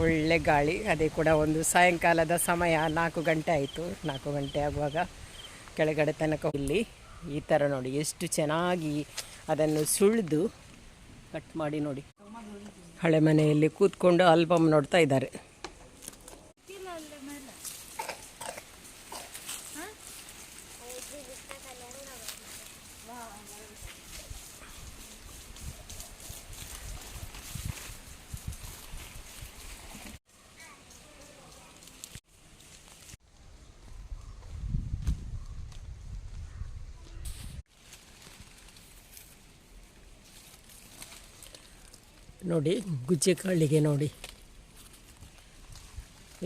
ಒಳ್ಳೆ ಗಾಳಿ. ಅದೇ ಕೂಡ ಒಂದು ಸಾಯಂಕಾಲದ ಸಮಯ, ನಾಲ್ಕು ಗಂಟೆ ಆಯಿತು. ನಾಲ್ಕು ಗಂಟೆ ಆಗುವಾಗ ಕೆಳಗಡೆ ತನಕ ಇಲ್ಲಿ ಈ ಥರ ನೋಡಿ, ಎಷ್ಟು ಚೆನ್ನಾಗಿ ಅದನ್ನು ಸುಳಿದು ಕಟ್ ಮಾಡಿ ನೋಡಿ. ಹಳೆ ಮನೆಯಲ್ಲಿ ಕೂತ್ಕೊಂಡು ಆಲ್ಬಮ್ ನೋಡ್ತಾ ಇದ್ದಾರೆ. ನೋಡಿ, ಗುಜ್ಜೆ ಕಾಳಿಗೆ ನೋಡಿ.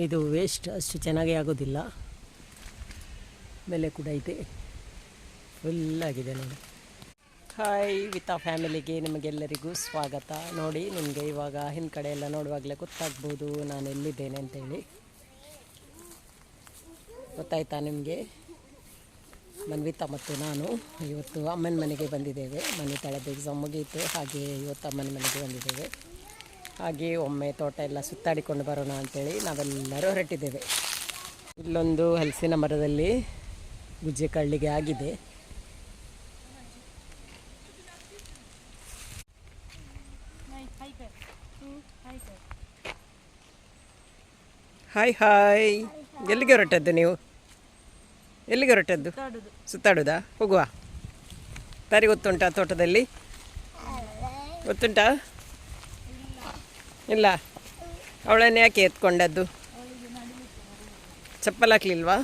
ಇದು ವೇಸ್ಟ್ ಅಷ್ಟು ಚೆನ್ನಾಗಿ ಆಗೋದಿಲ್ಲ. ಬೆಲೆ ಕೂಡ ಇದೆ. ಫುಲ್ ಆಗಿದೆ ನೋಡಿ. ಹಾಯ್ ವಿತಾ ಫ್ಯಾಮಿಲಿಗೆ ನಿಮಗೆಲ್ಲರಿಗೂ ಸ್ವಾಗತ. ನೋಡಿ, ನಿಮಗೆ ಇವಾಗ ಹಿಂದ್ ಕಡೆ ಎಲ್ಲ ನೋಡುವಾಗಲೇ ಗೊತ್ತಾಗ್ಬೋದು ನಾನು ಎಲ್ಲಿದ್ದೇನೆ ಅಂತೇಳಿ. ಗೊತ್ತಾಯ್ತಾ ನಿಮಗೆ? ಮನ್ವಿತಾ ಮತ್ತು ನಾನು ಇವತ್ತು ಅಮ್ಮನ ಮನೆಗೆ ಬಂದಿದ್ದೇವೆ. ಮನೆ ತಳದ ಎಕ್ಸಾಮ್ ಮುಗಿಯಿತು ಹಾಗೆ ಇವತ್ತು ಅಮ್ಮನ ಮನೆಗೆ ಬಂದಿದ್ದೇವೆ. ಹಾಗೆ ಒಮ್ಮೆ ತೋಟ ಎಲ್ಲ ಸುತ್ತಾಡಿಕೊಂಡು ಬರೋಣ ಅಂತೇಳಿ ನಾವೆಲ್ಲರೂ ಹೊರಟಿದ್ದೇವೆ. ಇಲ್ಲೊಂದು ಹಲಸಿನ ಮರದಲ್ಲಿ ಗುಜ್ಜೆ ಕಳ್ಳಿಗೆ ಆಗಿದೆ. ಹಾಯ್ ಹಾಯ್ ಎಲ್ಲಿಗೆ ಹೊರಟದ್ದು ನೀವು? ಎಲ್ಲಿಗೆ ಹೊರಟದ್ದು? ಸುತ್ತಾಡುದಾ. ಹೋಗುವ. ತಾರಿ ಗೊತ್ತುಂಟಾ ತೋಟದಲ್ಲಿ? ಗೊತ್ತುಂಟಾ? ಇಲ್ಲ. ಅವಳನ್ನು ಯಾಕೆ ಎತ್ಕೊಂಡದ್ದು? ಚಪ್ಪಲ್ ಹಾಕ್ಲಿಲ್ವಾ?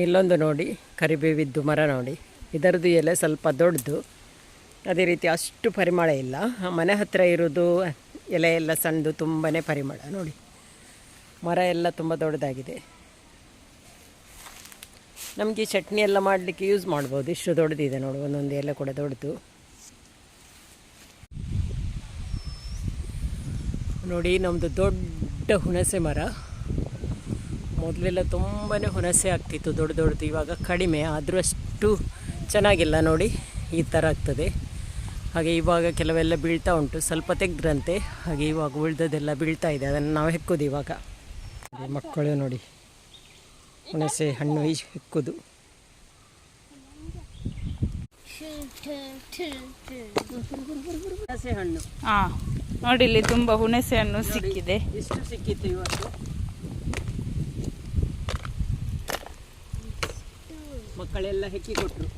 ಇಲ್ಲೊಂದು ನೋಡಿ, ಕರಿಬೇವಿದ್ದು ಮರ ನೋಡಿ. ಇದರದ್ದು ಎಲೆ ಸ್ವಲ್ಪ ದೊಡ್ಡದು. ಅದೇ ರೀತಿ ಅಷ್ಟು ಪರಿಮಳ ಇಲ್ಲ. ಮನೆ ಹತ್ತಿರ ಇರೋದು ಎಲೆ ಎಲ್ಲ ಸಣ್ಣದು ತುಂಬಾ ಪರಿಮಳ ನೋಡಿ. ಮರ ಎಲ್ಲ ತುಂಬ ದೊಡ್ಡದಾಗಿದೆ. ನಮಗೆ ಚಟ್ನಿ ಎಲ್ಲ ಮಾಡಲಿಕ್ಕೆ ಯೂಸ್ ಮಾಡ್ಬೋದು. ಇಷ್ಟು ದೊಡ್ಡದಿದೆ ನೋಡಿ, ಒಂದೊಂದು ಎಲೆ ಕೂಡ ದೊಡ್ಡದು. ನೋಡಿ ನಮ್ಮದು ದೊಡ್ಡ ಹುಣಸೆ ಮರ. ಮೊದಲೆಲ್ಲ ತುಂಬಾ ಹುಣಸೆ ಆಗ್ತಿತ್ತು ದೊಡ್ಡ ದೊಡ್ಡದು ಇವಾಗ ಕಡಿಮೆ ಆದರೂ ಅಷ್ಟು ಚೆನ್ನಾಗಿಲ್ಲ ನೋಡಿ ಈ ಥರ ಆಗ್ತದೆ. ಹಾಗೆ ಇವಾಗ ಕೆಲವೆಲ್ಲ ಬೀಳ್ತಾ ಉಂಟು ಸ್ವಲ್ಪ ತೆಗ್ದ್ರಂತೆ. ಹಾಗೆ ಇವಾಗ ಉಳ್ದದೆಲ್ಲ ಬೀಳ್ತಾ ಇದೆ ಅದನ್ನು ನಾವು ಹೆಕ್ಕೋದು ಇವಾಗ. ಮಕ್ಕಳು ನೋಡಿ ಹುಣಸೆ ಹಣ್ಣು ಈ ಹೆಕ್ಕೋದು. ಹುಣಸೆ ಹಣ್ಣು. ಹಾ ನೋಡಿ ಇಲ್ಲಿ ತುಂಬಾ ಹುಣಸೆ ಹಣ್ಣು ಸಿಕ್ಕಿದೆ. ಎಷ್ಟು ಸಿಕ್ಕಿತ್ತು ಇವತ್ತು? ಮಕ್ಕಳೆಲ್ಲ ಹೆಕ್ಕಿ ಕೊಟ್ಟರು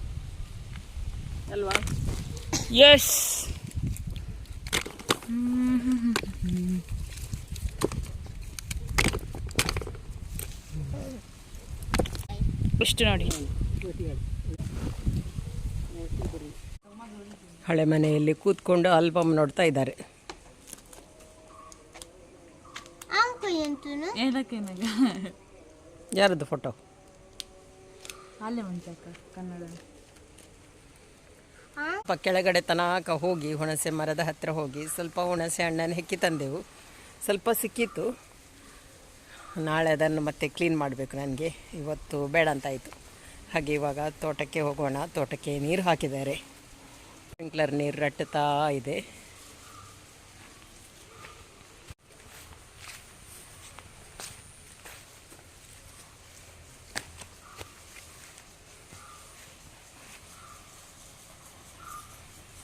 ಅಲ್ವಾ? ಎಸ್ ಇಷ್ಟು ನೋಡಿ. ಹಳೆ ಮನೆಯಲ್ಲಿ ಕೂತ್ಕೊಂಡು ಆಲ್ಬಮ್ ನೋಡ್ತಾ ಇದ್ದಾರೆ. ಏನಕ್ಕೆ ಯಾರದ್ದು ಫೋಟೋ ಕನ್ನಡ. ಕೆಳಗಡೆ ತನಕ ಹೋಗಿ ಹುಣಸೆ ಮರದ ಹತ್ತಿರ ಹೋಗಿ ಸ್ವಲ್ಪ ಹುಣಸೆ ಹಣ್ಣನ್ನು ಹೆಕ್ಕಿ ತಂದೆವು. ಸ್ವಲ್ಪ ಸಿಕ್ಕಿತ್ತು. ನಾಳೆ ಅದನ್ನು ಮತ್ತೆ ಕ್ಲೀನ್ ಮಾಡಬೇಕು ನನಗೆ. ಇವತ್ತು ಬೇಡ ಅಂತ ಆಯಿತು. ಹಾಗೆ ಇವಾಗ ತೋಟಕ್ಕೆ ಹೋಗೋಣ. ತೋಟಕ್ಕೆ ನೀರು ಹಾಕಿದ್ದಾರೆ. ಸ್ಪ್ರಿಂಕ್ಲರ್ ನೀರು ರಟ್ಟುತ್ತಾ ಇದೆ.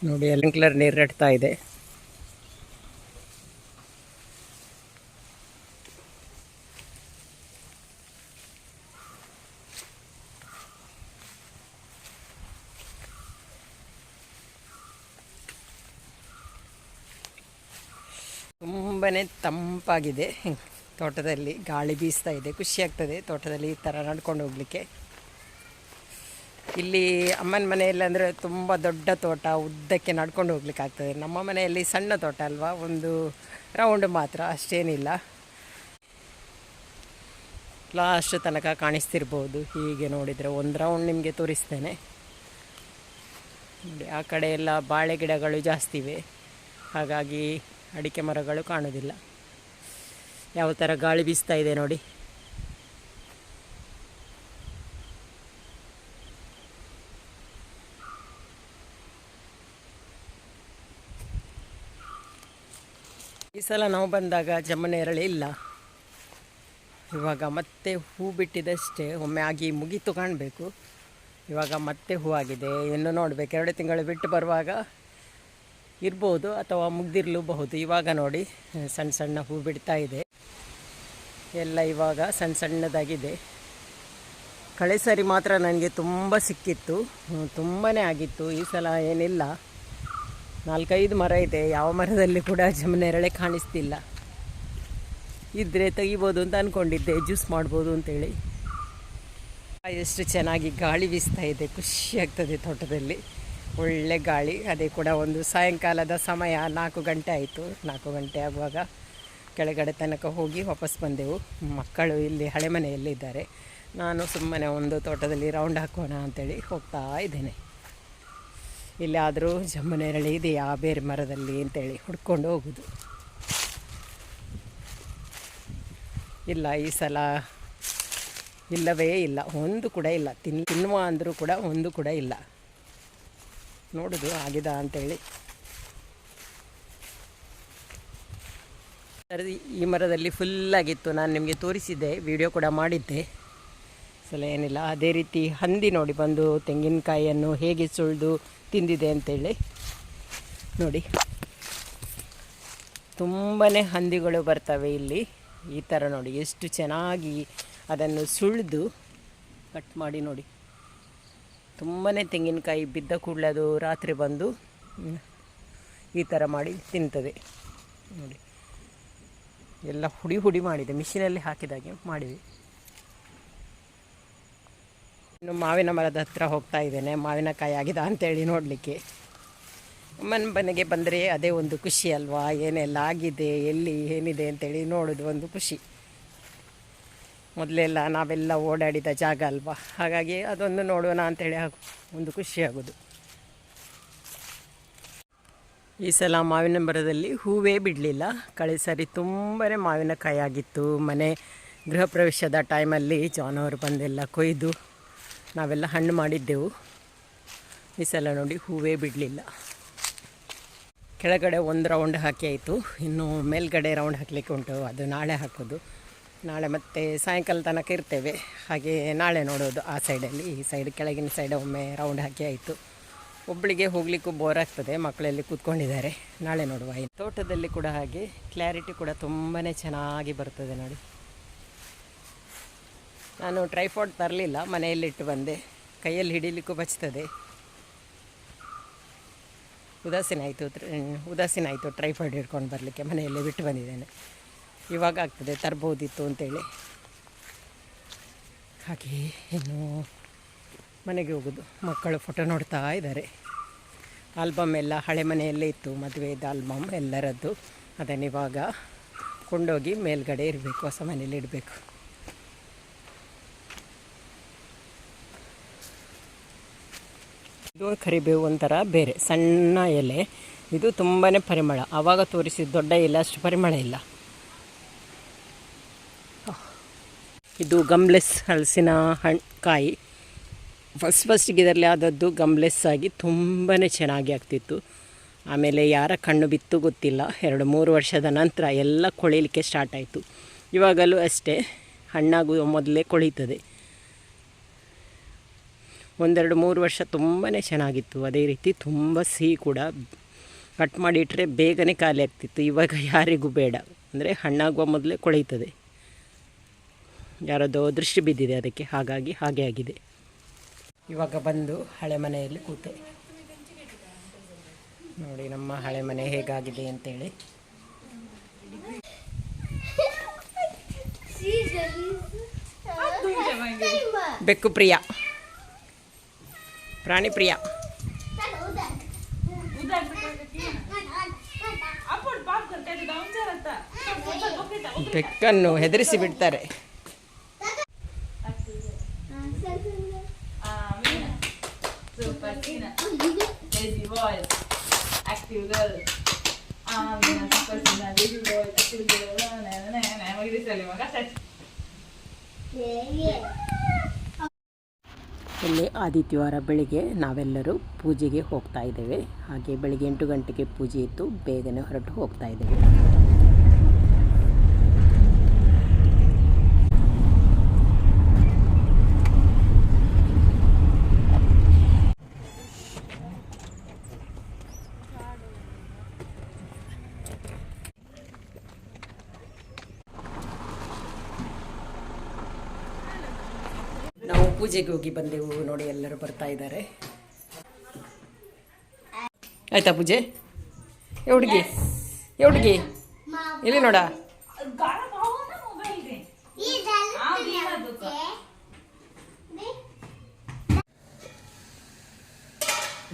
ನೋಡಿ ಎಲ್ಲಿಂಕ್ಲರ್ ನೀರು ಇಡ್ತಾ ಇದೆ. ತುಂಬನೇ ತಂಪಾಗಿದೆ. ತೋಟದಲ್ಲಿ ಗಾಳಿ ಬೀಸ್ತಾ ಇದೆ. ಖುಷಿ ಆಗ್ತದೆ. ತೋಟದಲ್ಲಿ ಈ ಥರ ನಡ್ಕೊಂಡು ಹೋಗಲಿಕ್ಕೆ. ಇಲ್ಲಿ ಅಮ್ಮನ ಮನೆಯಲ್ಲಿ ಅಂದರೆ ತುಂಬ ದೊಡ್ಡ ತೋಟ, ಉದ್ದಕ್ಕೆ ನಡ್ಕೊಂಡು ಹೋಗ್ಲಿಕ್ಕೆ ಆಗ್ತದೆ. ನಮ್ಮ ಮನೆಯಲ್ಲಿ ಸಣ್ಣ ತೋಟ ಅಲ್ವಾ? ಒಂದು ರೌಂಡ್ ಮಾತ್ರ, ಅಷ್ಟೇನಿಲ್ಲ. ಲಾಸ್ಟ್ ತನಕ ಕಾಣಿಸ್ತಿರ್ಬೋದು. ಹೀಗೆ ನೋಡಿದರೆ ಒಂದು ರೌಂಡ್ ನಿಮಗೆ ತೋರಿಸ್ತೇನೆ. ನೋಡಿ, ಆ ಕಡೆ ಎಲ್ಲ ಬಾಳೆ ಗಿಡಗಳು ಜಾಸ್ತಿ ಇವೆ. ಹಾಗಾಗಿ ಅಡಿಕೆ ಮರಗಳು ಕಾಣೋದಿಲ್ಲ. ಯಾವ ಥರ ಗಾಳಿ ಬೀಸ್ತಾ ಇದೆ ನೋಡಿ. ಈ ಸಲ ನಾವು ಬಂದಾಗ ಜಮ್ಮನೇರಳೆ ಇಲ್ಲ. ಇವಾಗ ಮತ್ತೆ ಹೂ ಬಿಟ್ಟಿದಷ್ಟೇ, ಒಮ್ಮೆ ಆಗಿ ಮುಗೀತು ಕಾಣಬೇಕು. ಇವಾಗ ಮತ್ತೆ ಹೂ ಆಗಿದೆ. ಇನ್ನು ನೋಡಬೇಕು, ಎರಡು ತಿಂಗಳು ಬಿಟ್ಟು ಬರುವಾಗ ಇರ್ಬೋದು ಅಥವಾ ಮುಗ್ದಿರಲೂಬಹುದು. ಇವಾಗ ನೋಡಿ ಸಣ್ಣ ಸಣ್ಣ ಹೂ ಬಿಡ್ತಾ ಇದೆ. ಎಲ್ಲ ಇವಾಗ ಸಣ್ಣ ಸಣ್ಣದಾಗಿದೆ. ಕಳೆ ಸರಿ ಮಾತ್ರ ನನಗೆ ತುಂಬ ಸಿಕ್ಕಿತ್ತು. ತುಂಬಾ ಆಗಿತ್ತು. ಈ ಸಲ ಏನಿಲ್ಲ. ನಾಲ್ಕೈದು ಮರ ಇದೆ. ಯಾವ ಮರದಲ್ಲಿ ಕೂಡ ಜಮನೆರಳೆ ಕಾಣಿಸ್ತಿಲ್ಲ. ಇದ್ದರೆ ತೆಗಿಬೋದು ಅಂತ ಅಂದ್ಕೊಂಡಿದ್ದೆ ಜ್ಯೂಸ್ ಮಾಡ್ಬೋದು ಅಂತೇಳಿ. ಎಷ್ಟು ಚೆನ್ನಾಗಿ ಗಾಳಿ ಬೀಸ್ತಾ ಇದೆ. ಖುಷಿ ಆಗ್ತದೆ ತೋಟದಲ್ಲಿ. ಒಳ್ಳೆ ಗಾಳಿ. ಅದೇ ಕೂಡ ಒಂದು ಸಾಯಂಕಾಲದ ಸಮಯ. ನಾಲ್ಕು ಗಂಟೆ ಆಯಿತು. ನಾಲ್ಕು ಗಂಟೆ ಆಗುವಾಗ ಕೆಳಗಡೆ ತನಕ ಹೋಗಿ ವಾಪಸ್ ಬಂದೆವು. ಮಕ್ಕಳು ಇಲ್ಲಿ ಹಳೆ ಮನೆಯಲ್ಲಿದ್ದಾರೆ. ನಾನು ಸುಮ್ಮನೆ ಒಂದು ತೋಟದಲ್ಲಿ ರೌಂಡ್ ಹಾಕೋಣ ಅಂತೇಳಿ ಹೋಗ್ತಾ ಇದ್ದೇನೆ. ಇಲ್ಲಾದರೂ ಜಮ್ಮನೆರಳಿ ಇದೆಯಾ? ಬೇರೆ ಮರದಲ್ಲಿ ಅಂತೇಳಿ ಹುಡ್ಕೊಂಡು ಹೋಗೋದು. ಇಲ್ಲ, ಈ ಸಲ ಇಲ್ಲವೇ ಇಲ್ಲ. ಒಂದು ಕೂಡ ಇಲ್ಲ. ತಿನ್, ತಿನ್ನುವ ಅಂದರೂ ಕೂಡ ಒಂದು ಕೂಡ ಇಲ್ಲ. ನೋಡೋದು ಆಗಿದ ಸರಿ, ಈ ಮರದಲ್ಲಿ ಫುಲ್ಲಾಗಿತ್ತು ನಾನು ನಿಮಗೆ ತೋರಿಸಿದ್ದೆ ವಿಡಿಯೋ ಕೂಡ ಮಾಡಿದ್ದೆ. ಸಲ ಏನಿಲ್ಲ. ಅದೇ ರೀತಿ ಹಂದಿ ನೋಡಿ ಬಂದು ತೆಂಗಿನಕಾಯಿಯನ್ನು ಹೇಗೆ ಸುಳಿದು ತಿಂದಿದೆ ಅಂತೇಳಿ ನೋಡಿ. ತುಂಬಾ ಹಂದಿಗಳು ಬರ್ತವೆ ಇಲ್ಲಿ. ಈ ಥರ ನೋಡಿ, ಎಷ್ಟು ಚೆನ್ನಾಗಿ ಅದನ್ನು ಸುಳಿದು ಕಟ್ ಮಾಡಿ ನೋಡಿ. ತುಂಬಾ ತೆಂಗಿನಕಾಯಿ ಬಿದ್ದ ಕೂಡಲೇ ಅದು ರಾತ್ರಿ ಬಂದು ಈ ಥರ ಮಾಡಿ ತಿಂತದೆ. ನೋಡಿ. ಎಲ್ಲ ಹುಡಿ ಹುಡಿ ಮಾಡಿದೆ, ಮಿಷಿನಲ್ಲಿ ಹಾಕಿದಾಗೆ ಮಾಡಿದೆ. ಇನ್ನು ಮಾವಿನ ಮರದ ಹತ್ರ ಹೋಗ್ತಾ ಇದ್ದೇನೆ. ಮಾವಿನಕಾಯಿ ಆಗಿದೆ ಅಂತೇಳಿ ನೋಡಲಿಕ್ಕೆ. ಅಮ್ಮನ ಮನೆಗೆ ಬಂದರೆ ಅದೇ ಒಂದು ಖುಷಿ ಅಲ್ವಾ? ಏನೆಲ್ಲ ಆಗಿದೆ? ಎಲ್ಲಿ? ಏನಿದೆ ಅಂತೇಳಿ ನೋಡೋದು ಒಂದು ಖುಷಿ. ಮೊದಲೆಲ್ಲ ನಾವೆಲ್ಲ ಓಡಾಡಿದ ಜಾಗ ಅಲ್ವಾ? ಹಾಗಾಗಿ ಅದೊಂದು ನೋಡೋಣ ಅಂತೇಳಿ ಒಂದು ಖುಷಿ ಆಗೋದು. ಈ ಸಲ ಮಾವಿನ ಮರದಲ್ಲಿ ಹೂವೇ ಬಿಡಲಿಲ್ಲ. ಕಳೆ ಸರಿ ತುಂಬಾ ಮಾವಿನಕಾಯಿ ಆಗಿತ್ತು. ಮನೆ ಗೃಹ ಪ್ರವೇಶದ ಟೈಮಲ್ಲಿ ಜಾನವರು ಬಂದೆಲ್ಲ ಕೊಯ್ದು ನಾವೆಲ್ಲ ಹಣ್ಣು ಮಾಡಿದ್ದೆವು. ಈ ಸಲ ನೋಡಿ ಹೂವೇ ಬಿಡಲಿಲ್ಲ. ಕೆಳಗಡೆ ಒಂದು ರೌಂಡ್ ಹಾಕಿ ಆಯಿತು. ಇನ್ನು ಮೇಲ್ಗಡೆ ರೌಂಡ್ ಹಾಕಲಿಕ್ಕೆ ಉಂಟು. ಅದು ನಾಳೆ ಹಾಕೋದು. ನಾಳೆ ಮತ್ತೆ ಸಾಯಂಕಾಲ ತನಕ ಇರ್ತೇವೆ. ಹಾಗೆ ನಾಳೆ ನೋಡೋದು ಆ ಸೈಡಲ್ಲಿ. ಈ ಸೈಡ್ ಕೆಳಗಿನ ಸೈಡ್ ಒಮ್ಮೆ ರೌಂಡ್ ಹಾಕಿ ಆಯಿತು. ಒಬ್ಬಳಿಗೆ ಹೋಗಲಿಕ್ಕೂ ಬೋರ್ ಆಗ್ತದೆ. ಮಕ್ಕಳಲ್ಲಿ ಕೂತ್ಕೊಂಡಿದ್ದಾರೆ. ನಾಳೆ ನೋಡುವ. ತೋಟದಲ್ಲಿ ಕೂಡ ಹಾಗೆ ಕ್ಲಾರಿಟಿ ಕೂಡ ತುಂಬಾ ಚೆನ್ನಾಗಿ ಬರ್ತದೆ ನೋಡಿ. ನಾನು ಟ್ರೈಫಾಡ್ ತರಲಿಲ್ಲ ಮನೆಯಲ್ಲಿಟ್ಟು ಬಂದೆ. ಕೈಯಲ್ಲಿ ಹಿಡೀಲಿಕ್ಕೂ ಬಚ್ತದೆ. ಉದಾಸೀನ ಆಯಿತು ಉದಾಸೀನ ಆಯಿತು ಟ್ರೈಫಾಯ್ಡ್ ಹಿಡ್ಕೊಂಡು ಬರಲಿಕ್ಕೆ, ಮನೆಯಲ್ಲೇ ಬಿಟ್ಟು ಬಂದಿದ್ದೇನೆ. ಇವಾಗ ಆಗ್ತದೆ, ತರ್ಬೋದಿತ್ತು ಅಂತೇಳಿ. ಹಾಗೆ ಇನ್ನು ಮನೆಗೆ ಹೋಗೋದು. ಮಕ್ಕಳು ಫೋಟೋ ನೋಡ್ತಾ ಇದ್ದಾರೆ. ಆಲ್ಬಮ್ ಎಲ್ಲ ಹಳೆ ಮನೆಯಲ್ಲೇ ಇತ್ತು, ಮದುವೆದ ಆಲ್ಬಮ್ ಎಲ್ಲರದ್ದು. ಅದನ್ನು ಇವಾಗ ಕೊಂಡೋಗಿ ಮೇಲ್ಗಡೆ ಇರಬೇಕು, ಹೊಸ ಮನೇಲಿ ಇಡಬೇಕು. ಇದು ಕರಿಬೇವು ಒಂಥರ ಬೇರೆ, ಸಣ್ಣ ಎಲೆ. ಇದು ತುಂಬಾ ಪರಿಮಳ. ಆವಾಗ ತೋರಿಸಿದ ದೊಡ್ಡ ಎಲೆ ಅಷ್ಟು ಪರಿಮಳ ಇಲ್ಲ. ಇದು ಗಮ್ಲೆಸ್ ಹಲಸಿನ ಹಣ್ಣು ಕಾಯಿ. ಫಸ್ಟ್ ಫಸ್ಟಿಗೆ ಇದರಲ್ಲಿ ಆದದ್ದು ಗಮ್ಲೆಸ್ ಆಗಿ ತುಂಬಾ ಚೆನ್ನಾಗಿ ಆಗ್ತಿತ್ತು. ಆಮೇಲೆ ಯಾರ ಕಣ್ಣು ಬಿತ್ತು ಗೊತ್ತಿಲ್ಲ. ಎರಡು ಮೂರು ವರ್ಷದ ನಂತರ ಎಲ್ಲ ಕೊಳೀಲಿಕ್ಕೆ ಸ್ಟಾರ್ಟ್ ಆಯಿತು. ಇವಾಗಲೂ ಅಷ್ಟೇ ಹಣ್ಣಾಗುವ ಮೊದಲೇ ಕೊಳೀತದೆ. ಒಂದೆರಡು ಮೂರು ವರ್ಷ ತುಂಬಾ ಚೆನ್ನಾಗಿತ್ತು. ಅದೇ ರೀತಿ ತುಂಬ ಸಿಹಿ ಕೂಡ. ಕಟ್ ಮಾಡಿ ಇಟ್ಟರೆ ಬೇಗನೆ ಖಾಲಿ ಆಗ್ತಿತ್ತು. ಇವಾಗ ಯಾರಿಗೂ ಬೇಡ. ಅಂದರೆ ಹಣ್ಣಾಗುವ ಮೊದಲೇ ಕೊಳೆಯುತ್ತದೆ. ಯಾರದೋ ದೃಷ್ಟಿ ಬಿದ್ದಿದೆ ಅದಕ್ಕೆ. ಹಾಗಾಗಿ ಹಾಗೆ ಆಗಿದೆ. ಇವಾಗ ಬಂದು ಹಳೆ ಮನೆಯಲ್ಲಿ ಕೂತೆ. ನೋಡಿ ನಮ್ಮ ಹಳೆ ಮನೆ ಹೇಗಾಗಿದೆ ಅಂತೇಳಿ. ಬೆಕ್ಕು ಪ್ರಿಯ. ಪ್ರಾಣಿ ಪ್ರಿಯ ಬೆಕ್ಕನ್ನು ಹೆದರಿಸಿ ಬಿಡ್ತಾರೆ Lazy boy, ಇಲ್ಲಿ ಆದಿತ್ಯವಾರ ಬೆಳಿಗ್ಗೆ ನಾವೆಲ್ಲರೂ ಪೂಜೆಗೆ ಹೋಗ್ತಾ ಇದ್ದೇವೆ. ಹಾಗೆ ಬೆಳಿಗ್ಗೆ ಎಂಟು ಗಂಟೆಗೆ ಪೂಜೆ ಇತ್ತು ಬೇಗನೆ ಹೊರಟು ಹೋಗ್ತಾ ಇದ್ದೇವೆ ನಾವು ಪೂಜೆಗೆ ಹೋಗಿ ಬಂದೆವು ನೋಡಿ, ಎಲ್ಲರೂ ಬರ್ತಾ ಇದ್ದಾರೆ. ಆಯ್ತಾ ಪೂಜೆ? ಹುಡುಗಿ? ಹುಡುಗಿ? ಇಲ್ಲಿ ನೋಡ?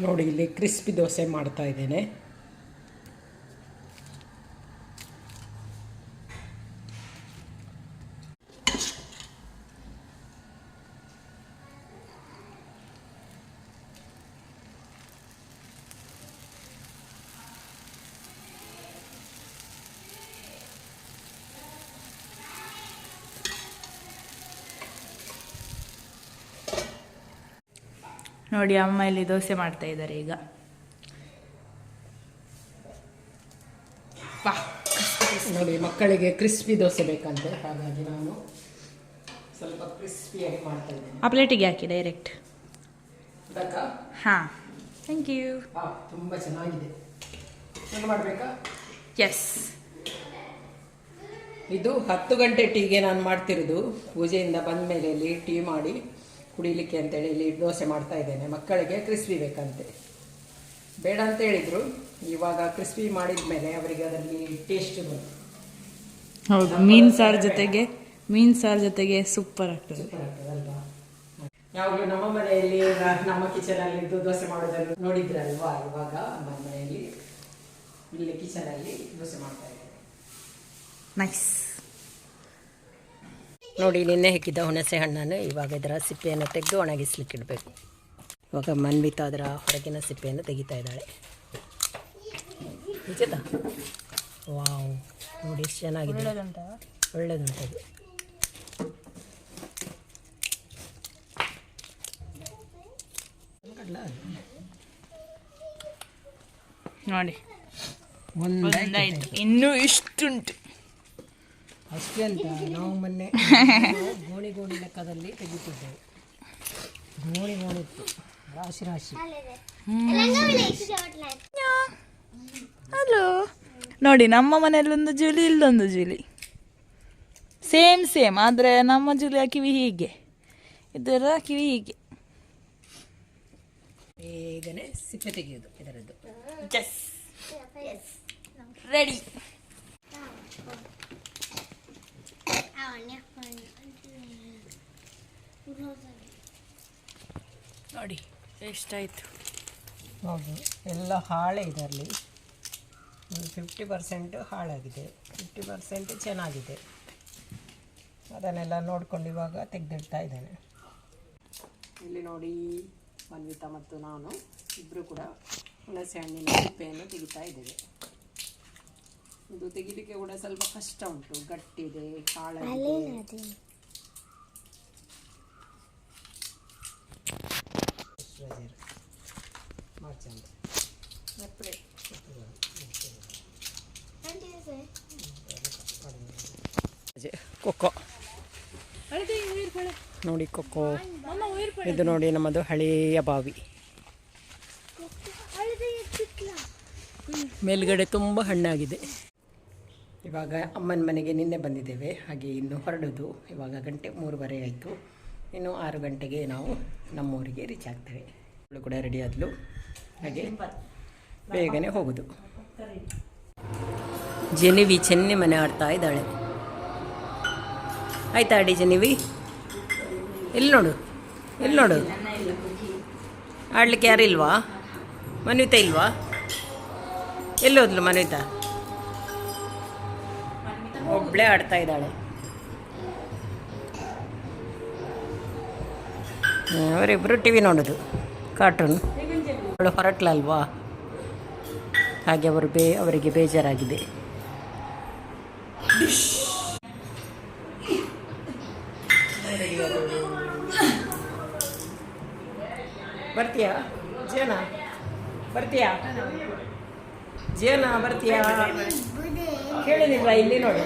ನೋಡಿ, ಇಲ್ಲಿ ಕ್ರಿಸ್ಪಿ ದೋಸೆ ಮಾಡ್ತಾ ಇದ್ದೇನೆ. ನೋಡಿ ಅಮ್ಮ ಇಲ್ಲಿ ದೋಸೆ ಮಾಡ್ತಾ ಇದ್ದಾರೆ ಈಗ. ನೋಡಿ ಮಕ್ಕಳಿಗೆ ಕ್ರಿಸ್ಪಿ ದೋಸೆ ಬೇಕಂತೆ ಹಾಗಾಗಿ ನಾನು ಸ್ವಲ್ಪ ಕ್ರಿಸ್ಪಿಯಾಗಿ ಮಾಡ್ತಾ ಇದ್ದೀನಿ. ಆ ಪ್ಲೇಟಿಗೆ ಹಾಕಿ ಡೈರೆಕ್ಟ್. ಹಾಂ. Thank you. ತುಂಬ ಚೆನ್ನಾಗಿದೆ. ಮಾಡಬೇಕಾ? ಎಸ್. ಇದು ಹತ್ತು ಗಂಟೆ ಟೀಗೆ ನಾನು ಮಾಡ್ತಿರೋದು. ಪೂಜೆಯಿಂದ ಬಂದ ಮೇಲೆ ಇಲ್ಲಿ ಟೀ ಮಾಡಿ. ಕುಡಿಲಿಕ್ಕೆ ಅಂತೇಳಿ ಇಲ್ಲಿ ದೋಸೆ ಮಾಡ್ತಾ ಇದ್ದೇನೆ. ಮಕ್ಕಳಿಗೆ ಕ್ರಿಸ್ಪಿ ಬೇಕಂತೆ. ಬೇಡ ಅಂತ ಹೇಳಿದರು. ಇವಾಗ ಕ್ರಿಸ್ಪಿ ಮಾಡಿದ ಮೇಲೆ ಅವರಿಗೆ ಅದರಲ್ಲಿ ಟೇಸ್ಟ್ ಬಂತು. ಹೌದು ಮೀನ್ ಸಾರು ಜೊತೆಗೆ ಮೀನ್ ಸಾರು ಜೊತೆಗೆ ಸೂಪರ್ ಆಗ್ತದೆ. ಯಾವಾಗಲೂ ನಮ್ಮ ಮನೆಯಲ್ಲಿ ನಮ್ಮ ನಮ್ಮ ಕಿಚನಲ್ಲಿ ಇದ್ದು ದೋಸೆ ಮಾಡೋದನ್ನು ನೋಡಿದ್ರಲ್ವಾ? ಇವಾಗ ನಮ್ಮ ಮನೆಯಲ್ಲಿ ಇಲ್ಲಿ ಕಿಚನಲ್ಲಿ ದೋಸೆ ಮಾಡ್ತಾ ಇದ್ದಾರೆ ನೈಸ್ ನೋಡಿ ನಿನ್ನೆ ಹೆಕ್ಕಿದ್ದ ಹುಣಸೆ ಹಣ್ಣನ್ನು ಇವಾಗ ಇದರ ಸಿಪ್ಪೆಯನ್ನು ತೆಗೆದು ಒಣಗಿಸ್ಲಿಕ್ಕೆ ಇಡಬೇಕು ಇವಾಗ ಮನ್ವಿತ ಅದರ ಹೊರಗಿನ ಸಿಪ್ಪೆಯನ್ನು ತೆಗಿತಾ ಇದ್ದಾಳೆ. ನಿಜದ ವಾವ್. ನೋಡಿ ಎಷ್ಟು ಚೆನ್ನಾಗಿದೆ. ಒಳ್ಳೆದುಂಟು ನೋಡಿ. ಒಂದಾಯ್ತು ಇನ್ನೂ ಇಷ್ಟುಂಟು. ಅಷ್ಟೇ ಅಂತ ನಾವು ಮೊನ್ನೆ ಗೋಣಿ ಗೋಣಿ ಲೆಕ್ಕದಲ್ಲಿ ತೆಗಿತಿದ್ದೆವು. ಗೋಣಿ ಗೋಣಿ ಇತ್ತು. ರಾಶಿ ರಾಶಿ. ಹಲೋ ನೋಡಿ ನಮ್ಮ ಮನೆಯಲ್ಲೊಂದು ಜೂಲಿ ಇಲ್ಲೊಂದು ಜೂಲಿ. ಸೇಮ್ ಸೇಮ್ ಆದರೆ ನಮ್ಮ ಜೂಲಿಯ ಕಿವಿ ಹೀಗೆ. ಇದರ ಕಿವಿ ಹೀಗೆ. ಬೇಗನೆ ಸಿಪ್ಪೆ ತೆಗೆಯೋದು ಇದರದ್ದು. ರೆಡಿ ನೋಡಿ ಎಷ್ಟಾಯಿತು ನೋಡಿ ಎಲ್ಲ ಹಾಳೆ ಇದರಲ್ಲಿ ಒಂದು ಫಿಫ್ಟಿ ಪರ್ಸೆಂಟ್ ಹಾಳಾಗಿದೆ. ಫಿಫ್ಟಿ ಪರ್ಸೆಂಟ್ ಚೆನ್ನಾಗಿದೆ. ಅದನ್ನೆಲ್ಲ ನೋಡ್ಕೊಂಡು ಇವಾಗ ತೆಗೆದಿಡ್ತಾ ಇದ್ದೇನೆ. ಇಲ್ಲಿ ನೋಡಿ ಮನ್ವಿತಾ ಮತ್ತು ನಾನು ಇಬ್ಬರು ಕೂಡ ಹುಣಸೆ ಹಣ್ಣಿನ ಸಿಪ್ಪೆಯನ್ನು ತೆಗಿತಾ ಇದ್ದೇವೆ. ಇದು ತೆಗಿಲಿಕ್ಕೆ ಕೂಡ ಸ್ವಲ್ಪ ಕಷ್ಟ ಉಂಟು. ಗಟ್ಟಿದೆ ಅಂತ ಕೊಕ್ಕೋ. ನೋಡಿ ಕೊಕ್ಕೋ. ಇದು ನೋಡಿ ನಮ್ಮದು ಹಳೆಯ ಬಾವಿ. ಮೇಲ್ಗಡೆ ತುಂಬ ಹಣ್ಣಾಗಿದೆ. ಇವಾಗ ಅಮ್ಮನ ಮನೆಗೆ ನಿನ್ನೆ ಬಂದಿದ್ದೇವೆ. ಹಾಗೆ ಇನ್ನು ಹೊರಡೋದು. ಇವಾಗ ಗಂಟೆ ಮೂರುವರೆ ಆಯಿತು. ಇನ್ನು ಆರು ಗಂಟೆಗೆ ನಾವು ನಮ್ಮೂರಿಗೆ ರೀಚ್ ಆಗ್ತೇವೆ. ಅವಳು ಕೂಡ ರೆಡಿ ಆದಲು. ಹಾಗೆ ಬೇಗನೆ ಹೋಗೋದು. ಜನಿವಿ ಚೆನ್ನಿ ಮನೆ ಆಡ್ತಾ ಇದ್ದಾಳೆ. ಆಯ್ತಾ ಅಡಿ ಜನಿವಿ? ಎಲ್ಲಿ ನೋಡು? ಎಲ್ಲಿ ನೋಡು? ಆಡ್ಲಿಕ್ಕೆ ಯಾರು ಇಲ್ವಾ? ಮನಿತಾ ಇಲ್ವಾ? ಎಲ್ಲಿ ಹೋದ್ಲು ಮನ್ವಿತಾ? ಒಬ್ಳೇ ಆಡ್ತಾ ಇದ್ದಾಳೆ. ಅವರಿಬ್ಬರು ಟಿ ವಿ ನೋಡೋದು ಕಾರ್ಟೂನ್ ಅವಳು ಹೊರಟ್ಲಲ್ವಾ? ಹಾಗೆ ಅವರು ಬೇ, ಅವರಿಗೆ ಬೇಜಾರಾಗಿದೆ. ಬರ್ತೀಯಾ? ಜೇನ ಬರ್ತೀಯಾ? ಜೇನ ಬರ್ತೀಯಾ? ಕೇಳಿದಿಲ್ವಾ ಇಲ್ಲಿ ನೋಡಿ?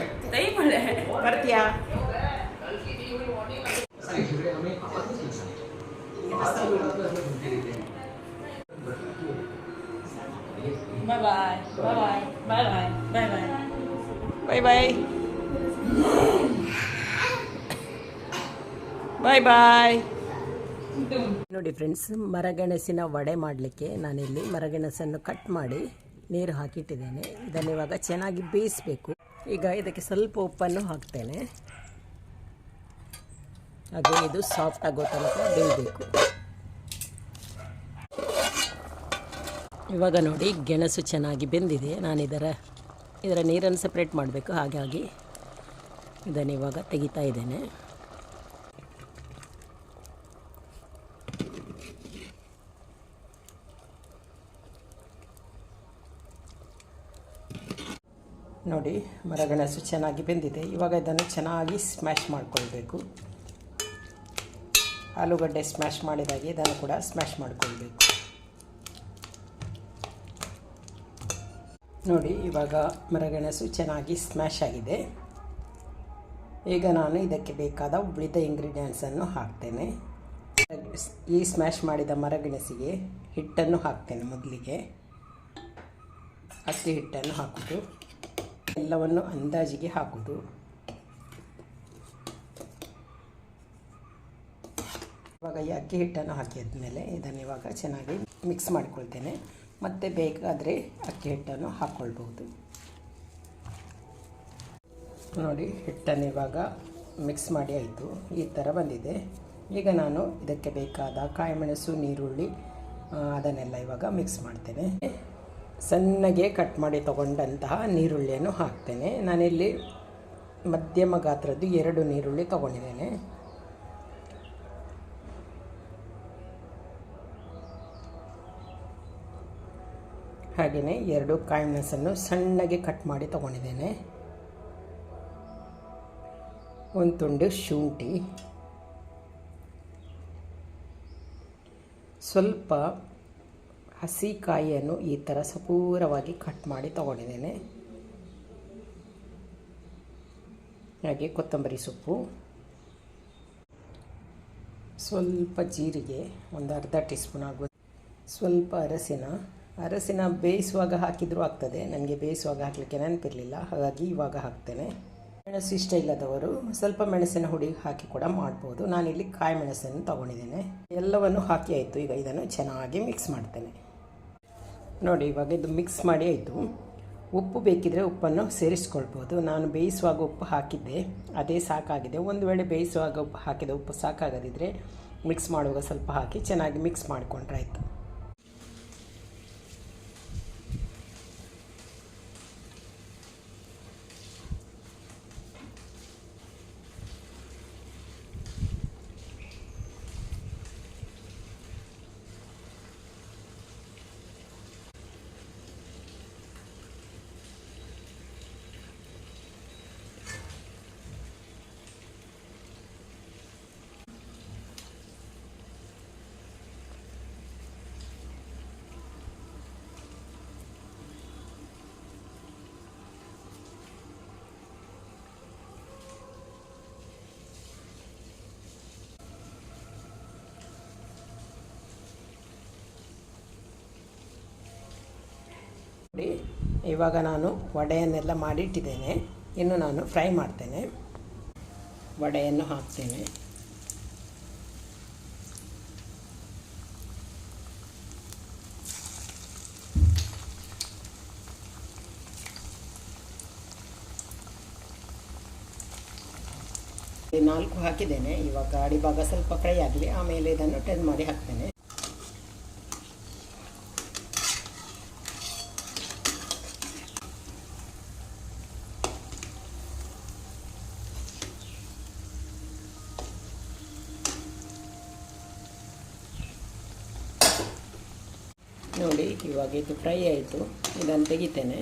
ಬರ್ತೀಯಾ? ಬಾಯ್ ಬಾಯ್ ಬಾಯ್ ಬಾಯ್ ಬಾಯ್ ಬಾಯ್ ಬಾಯ್ ಬಾಯ್ ಬಾಯ್ ಬಾಯ್ ಬಾಯ್ ನೋಡಿ ಫ್ರೆಂಡ್ಸ್ ಮರಗೆಣಸಿನ ವಡೆ ಮಾಡಲಿಕ್ಕೆ ನಾನಿಲ್ಲಿ ಮರಗೆಣಸನ್ನು ಕಟ್ ಮಾಡಿ ನೀರು ಹಾಕಿಟ್ಟಿದ್ದೇನೆ. ಇದನ್ನು ಇವಾಗ ಚೆನ್ನಾಗಿ ಬೇಯಿಸಬೇಕು. ಈಗ ಇದಕ್ಕೆ ಸ್ವಲ್ಪ ಉಪ್ಪನ್ನು ಹಾಕ್ತೇನೆ. ಹಾಗೆ ಇದು ಸಾಫ್ಟ್ ಆಗೋ ತನಕ ಬೇಯಬೇಕು. ಇವಾಗ ನೋಡಿ, ಗೆಣಸು ಚೆನ್ನಾಗಿ ಬೆಂದಿದೆ. ನಾನು ಇದರ ಇದರ ನೀರನ್ನು ಸಪ್ರೇಟ್ ಮಾಡಬೇಕು. ಹಾಗಾಗಿ ಇದನ್ನು ಇವಾಗ ತೆಗಿತಾ ಇದ್ದೇನೆ. ನೋಡಿ ಮರಗೆಣಸು ಚೆನ್ನಾಗಿ ಬೆಂದಿದೆ. ಇವಾಗ ಇದನ್ನು ಚೆನ್ನಾಗಿ ಸ್ಮ್ಯಾಶ್ ಮಾಡಿಕೊಳ್ಬೇಕು. ಆಲೂಗಡ್ಡೆ ಸ್ಮ್ಯಾಶ್ ಮಾಡಿದಾಗೆ ಇದನ್ನು ಕೂಡ ಸ್ಮ್ಯಾಶ್ ಮಾಡಿಕೊಳ್ಬೇಕು. ನೋಡಿ, ಇವಾಗ ಮರಗೆಣಸು ಚೆನ್ನಾಗಿ ಸ್ಮ್ಯಾಶ್ ಆಗಿದೆ. ಈಗ ನಾನು ಇದಕ್ಕೆ ಬೇಕಾದ ಉಳಿದ ಇಂಗ್ರೀಡಿಯೆಂಟ್ಸನ್ನು ಹಾಕ್ತೇನೆ. ಈ ಸ್ಮ್ಯಾಶ್ ಮಾಡಿದ ಮರಗೆಣಸಿಗೆ ಹಿಟ್ಟನ್ನು ಹಾಕ್ತೇನೆ ಮೊದಲಿಗೆ. ಹಸಿ ಹಿಟ್ಟನ್ನು ಹಾಕೋದು. ಎಲ್ಲವನ್ನು ಅಂದಾಜಿಗೆ ಹಾಕುವುದು. ಇವಾಗ ಈ ಅಕ್ಕಿ ಹಿಟ್ಟನ್ನು ಹಾಕಿದ್ಮೇಲೆ ಇದನ್ನು ಇವಾಗ ಚೆನ್ನಾಗಿ ಮಿಕ್ಸ್ ಮಾಡ್ಕೊಳ್ತೇನೆ. ಮತ್ತು ಬೇಕಾದರೆ ಅಕ್ಕಿ ಹಿಟ್ಟನ್ನು ಹಾಕ್ಕೊಳ್ಬಹುದು. ನೋಡಿ, ಹಿಟ್ಟನ್ನು ಇವಾಗ ಮಿಕ್ಸ್ ಮಾಡಿ ಆಯಿತು. ಈ ಥರ ಬಂದಿದೆ. ಈಗ ನಾನು ಇದಕ್ಕೆ ಬೇಕಾದ ಕಾಯಿಮೆಣಸು, ನೀರುಳ್ಳಿ ಅದನ್ನೆಲ್ಲ ಇವಾಗ ಮಿಕ್ಸ್ ಮಾಡ್ತೇನೆ. ಸಣ್ಣಗೆ ಕಟ್ ಮಾಡಿ ತಗೊಂಡಂತಹ ನೀರುಳ್ಳಿಯನ್ನು ಹಾಕ್ತೇನೆ. ನಾನಿಲ್ಲಿ ಮಧ್ಯಮ ಗಾತ್ರದ್ದು ಎರಡು ನೀರುಳ್ಳಿ ತಗೊಂಡಿದ್ದೇನೆ. ಹಾಗೆಯೇ ಎರಡು ಕಾಯಿಮೆಣಸನ್ನು ಸಣ್ಣಗೆ ಕಟ್ ಮಾಡಿ ತಗೊಂಡಿದ್ದೇನೆ. ಒಂದು ತುಂಡು ಶುಂಠಿ. ಸ್ವಲ್ಪ ಹಸಿ ಕಾಯಿಯನ್ನು ಈ ಥರ ಸಪೂರವಾಗಿ ಕಟ್ ಮಾಡಿ ತಗೊಂಡಿದ್ದೇನೆ. ಹಾಗೆ ಕೊತ್ತಂಬರಿ ಸೊಪ್ಪು. ಸ್ವಲ್ಪ ಜೀರಿಗೆ ಒಂದು ಅರ್ಧ ಟೀ ಸ್ಪೂನ್ ಆಗುವ ಸ್ವಲ್ಪ ಅರಸಿನ ಅರಸಿನ ಬೇಯಿಸುವಾಗ ಹಾಕಿದರೂ ಆಗ್ತದೆ. ನನಗೆ ಬೇಯಿಸುವಾಗ ಹಾಕಲಿಕ್ಕೆ ನೆನಪಿರಲಿಲ್ಲ. ಹಾಗಾಗಿ ಇವಾಗ ಹಾಕ್ತೇನೆ. ಮೆಣಸು ಇಷ್ಟ ಇಲ್ಲದವರು ಸ್ವಲ್ಪ ಮೆಣಸಿನ ಹುಡಿ ಹಾಕಿ ಕೂಡ ಮಾಡ್ಬೋದು. ನಾನಿಲ್ಲಿ ಕಾಯಿ ಮೆಣಸನ್ನು ತಗೊಂಡಿದ್ದೇನೆ. ಎಲ್ಲವನ್ನು ಹಾಕಿ ಆಯಿತು. ಈಗ ಇದನ್ನು ಚೆನ್ನಾಗಿ ಮಿಕ್ಸ್ ಮಾಡ್ತೇನೆ. ನೋಡಿ, ಇವಾಗ ಇದು ಮಿಕ್ಸ್ ಮಾಡಿ ಆಯಿತು. ಉಪ್ಪು ಬೇಕಿದ್ರೆ ಉಪ್ಪನ್ನು ಸೇರಿಸ್ಕೊಳ್ಬೋದು. ನಾನು ಬೇಯಿಸುವಾಗ ಉಪ್ಪು ಹಾಕಿದ್ದೆ. ಅದೇ ಸಾಕಾಗಿದೆ. ಒಂದು ವೇಳೆ ಬೇಯಿಸುವಾಗ ಉಪ್ಪು ಹಾಕಿದ ಉಪ್ಪು ಸಾಕಾಗದಿದ್ದರೆ ಮಿಕ್ಸ್ ಮಾಡುವಾಗ ಸ್ವಲ್ಪ ಹಾಕಿ ಚೆನ್ನಾಗಿ ಮಿಕ್ಸ್ ಮಾಡಿಕೊಂಡ್ರೆ ನೋಡಿ ಇವಾಗ ನಾನು ವಡೆಯನ್ನೆಲ್ಲ ಮಾಡಿಟ್ಟಿದ್ದೇನೆ. ಇನ್ನು ನಾನು ಫ್ರೈ ಮಾಡ್ತೇನೆ. ವಡೆಯನ್ನು ಹಾಕ್ತೇನೆ. ನಾಲ್ಕು ಹಾಕಿದ್ದೇನೆ. ಇವಾಗ ಅಡಿಭಾಗ ಸ್ವಲ್ಪ ಫ್ರೈ ಆಗಲಿ ಆಮೇಲೆ ಇದನ್ನು ಟೆನ್ ಮಾಡಿ ಹಾಕ್ತೇನೆ. ನೋಡಿ, ಇವಾಗ ಇದು ಫ್ರೈ ಆಯಿತು. ಇದನ್ನು ತೆಗಿತೇನೆ.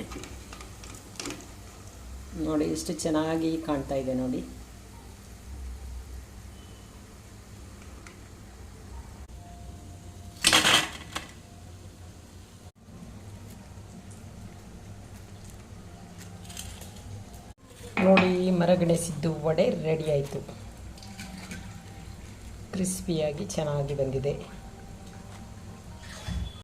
ನೋಡಿ, ಎಷ್ಟು ಚೆನ್ನಾಗಿ ಕಾಣ್ತಾ ಇದೆ ನೋಡಿ. ನೋಡಿ, ಈ ಮರಗಡೆ ಸಿದ್ದು ವಡೆ ರೆಡಿ ಆಯಿತು. ಕ್ರಿಸ್ಪಿಯಾಗಿ ಚೆನ್ನಾಗಿ ಬಂದಿದೆ.